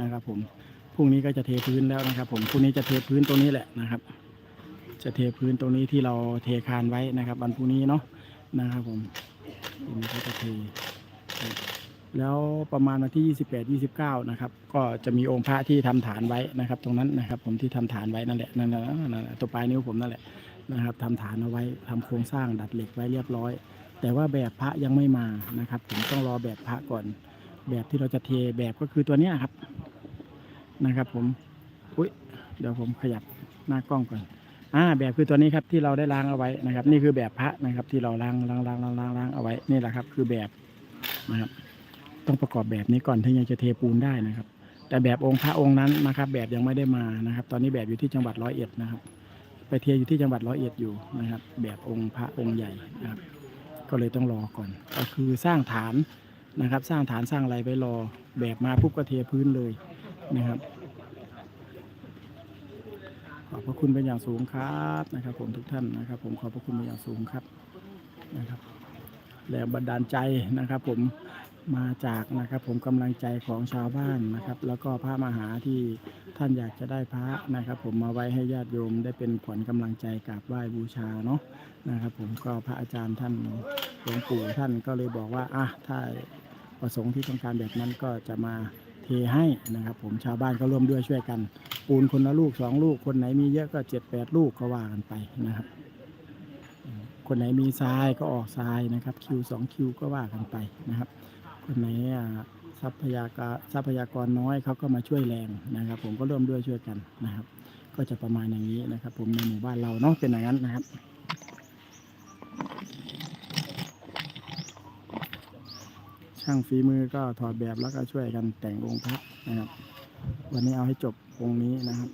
นะครับ ผมพรุ่งนี้ก็จะเทพื้นแล้วนะครับ ผมพรุ่งนี้จะเทพื้นตรงนี้แหละนะครับ จะเทพื้นตรงนี้ที่เราเทคานไว้นะครับวันพรุ่งนี้เนาะนะครับ ผมพรุ่งนี้ก็จะเทแล้วประมาณวันที่ 28 29 นะครับ ก็จะมีองค์พระที่ทำฐานไว้นะครับ ตรงนั้นนะครับ ผมที่ทำฐานไว้นั่นแหละนั่นแหละนั่นตัวปลายนิ้วผมนั่นแหละนะครับทำฐานเอาไว้ทำโครงสร้างดัดเหล็กไว้เรียบร้อย แต่ว่าแบบพระยังไม่มานะครับ ผมต้องรอแบบพระก่อน แบบที่เราจะเทแบบก็คือตัวนี้ครับ นะครับผมอุ้ยเดี๋ยวผมขยับหน้ากล้องก่อนอ่าแบบคือตัวนี้ครับที่เราได้ล้างเอาไว้นะครับ นี่คือแบบพระนะครับ ที่เราล้างล้างล้างล้างล้างล้างเอาไว้นี่แหละครับ คือแบบนะครับ ต้องประกอบแบบนี้ก่อนถึงยังจะเทปูนได้นะครับ แต่แบบองค์พระองค์นั้นนะครับ แบบยังไม่ได้มานะครับ ตอนนี้แบบอยู่ที่จังหวัดร้อยเอ็ดนะครับ ไปเทอยู่ที่จังหวัดร้อยเอ็ดอยู่นะครับ แบบองค์พระองค์ใหญ่นะครับ ก็เลยต้องรอก่อน ก็คือสร้างฐานนะครับ สร้างฐานสร้างอะไรไว้รอแบบมาปุ๊บก็เทพื้นเลยนะครับ อบพระคุณเป็นอย่างสูงครับนะครับ ผมทุกท่านนะครับ ผมขอบพระคุณเป็นอย่างสูงครับนะครับแรงบันดาลใจนะครับ ผมมาจากนะครับ ผมกำลังใจของชาวบ้านนะครับ แล้วก็พระมหาที่ท่านอยากจะได้พระนะครับ ผมมาไว้ให้ญาติโยมได้เป็นขวัญกำลังใจกราบไหว้บูชาเนาะนะครับ ผมก็พระอาจารย์ท่านหลวงปู่ท่านก็เลยบอกว่าอะถ้าประสงค์ที่ต้องการแบบนั้นก็จะมาเทให้นะครับ ผมชาวบ้านก็ร่วมด้วยช่วยกัน ปูนคนละลูกสองลูก คนไหนมีเยอะก็เจ็ดแปดลูกก็ว่ากันไปนะครับคนไหนมีทรายก็ออกทรายนะครับคิวสองคิวก็ว่ากันไปนะครับ คนไหนทรัพยากรทรัพยากรน้อยเขาก็มาช่วยแรงนะครับ ผมก็ร่วมด้วยช่วยกันนะครับ ก็จะประมาณอย่างนี้นะครับ ผมในหมู่บ้านเราเนาะเป็นอย่างนั้นนะครับช่างฝีมือก็ถอดแบบแล้วก็ช่วยกันแต่งองค์พระนะครับ วันนี้เอาให้จบ องค์นี้นะครับ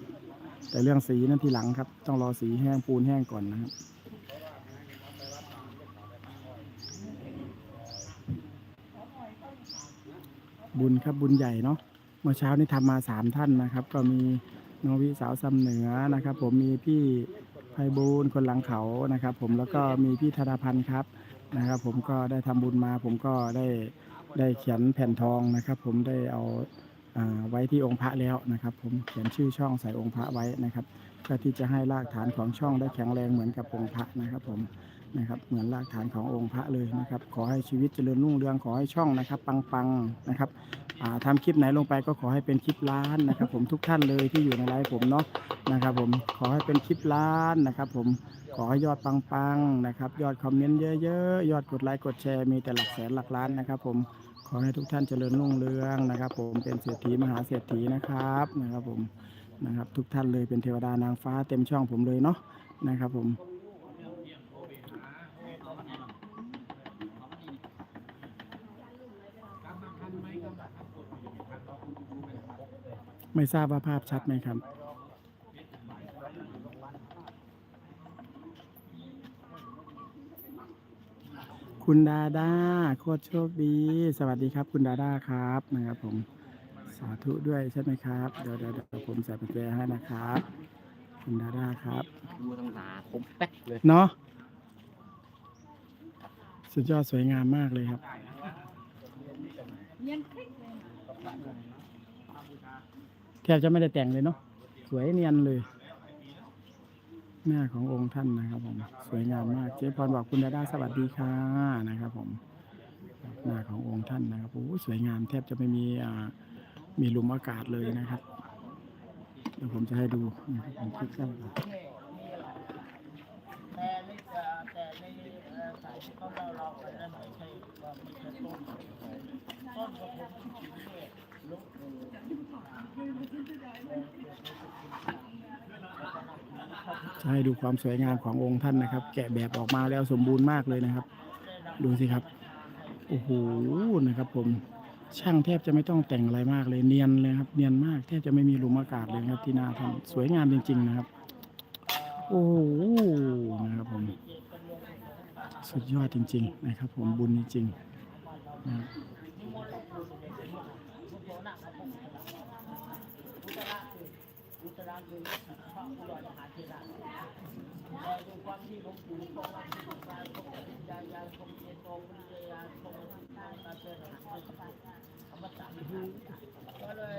แต่เรื่องสีนั้นทีหลังครับ ต้องรอสีแห้งปูนแห้งก่อนนะครับบุญครับบุญใหญ่เนาะเมื่อเช้านี้ทำมาสามท่านนะครับ ก็มีน้องวิสาวซำเหนือนะครับ ผมมีพี่ไพบูลคนหลังเขานะครับ ผมแล้วก็มีพี่ธนาพันธ์ครับนะครับ ผมก็ได้ทำบุญมา ผมก็ได้ได้เขียนแผ่นทองนะครับ ผมได้เอา ไว้ที่องค์พระแล้วนะครับ ผมเขียนชื่อช่องใส่องค์พระไว้นะครับเพื่อที่จะให้รากฐานของช่องได้แข็งแรงเหมือนกับองค์พระนะครับผมนะครับเหมือนรากฐานขององค์พระเลยนะครับ ขอให้ชีวิตเจริญรุ่งเรืองขอให้ช่องนะครับ ปังๆนะครับอ่าทำคลิปไหนลงไปก็ขอให้เป็นคลิปล้านนะครับ ผมทุกท่านเลยที่อยู่ในไลฟ์ผมเนาะนะครับ ผมขอให้เป็นคลิปล้านนะครับ ผมขอให้ยอดปังๆนะครับ ยอดคอมเมนต์เยอะๆยอดกดไลค์กดแชร์มีแต่หลักแสนหลักล้านนะครับ ผม อให้ทุกท่านเจริญรุ่งเรืองนะครับ ผมเป็นเศรษฐีมหาเศรษฐีนะครับนะครับผมนะครับ ทุกท่านเลยเป็นเทวดานางฟ้าเต็มช่องผมเลยเนาะนะครับผมไม่ทราบว่าภาพชัดไหมครับ คุณดาดาโคตรโชคดี สวัสดีครับ คุณดาดาครับนะครับผมสาธุด้วยใช่ไหมครับ เดี๋ยวเดี๋ยวเดี๋ยวผมใส่กุญแจให้นะครับ คุณดาดาครับดูตั้งหนาคมแป๊กเลยเนาะสุดยอดสวยงามมากเลยครับ แทบจะไม่ได้แต่งเลยเนาะสวยเนียนเลย หน้าขององค์ท่านนะครับผมสวยงามมากเจ๊พรบอกคุณดาดาสวัสดีค่ะนะครับผมหน้าขององค์ท่านนะครับโอ้สวยงามแทบจะไม่มีอ่ามีลมอากาศเลยนะครับเดี๋ยวผมจะให้ดูนะครับผมคลิกเข้าไปแต่ในแต่ในสายที่เขาเล่าเราไปนั้นไม่ใช่ว่าม่ใช่ต้นต้นกระผมเนี่ยลุก จะให้ดูความสวยงามขององค์ท่านนะครับ แกะแบบออกมาแล้วสมบูรณ์มากเลยนะครับ ดูสิครับโอ้โหนะครับ ผมช่างแทบจะไม่ต้องแต่งอะไรมากเลยเนียนเลยครับ เนียนมากแทบจะไม่มีลมอากาศเลยครับ ที่หน้าท่านสวยงามจริง ๆ นะครับ โอ้โหนะครับผมสุดยอดจริง ๆ นะครับ ผมบุญจริงๆนะครับ ราคือพระอุดรมหาเทระคอยด้วยความที่ของปู่ทรงรับที่กายทรงปัญญายาทรงเจโตวิริยาทรงทางการเจริญหาเจริญอมตะก็เลย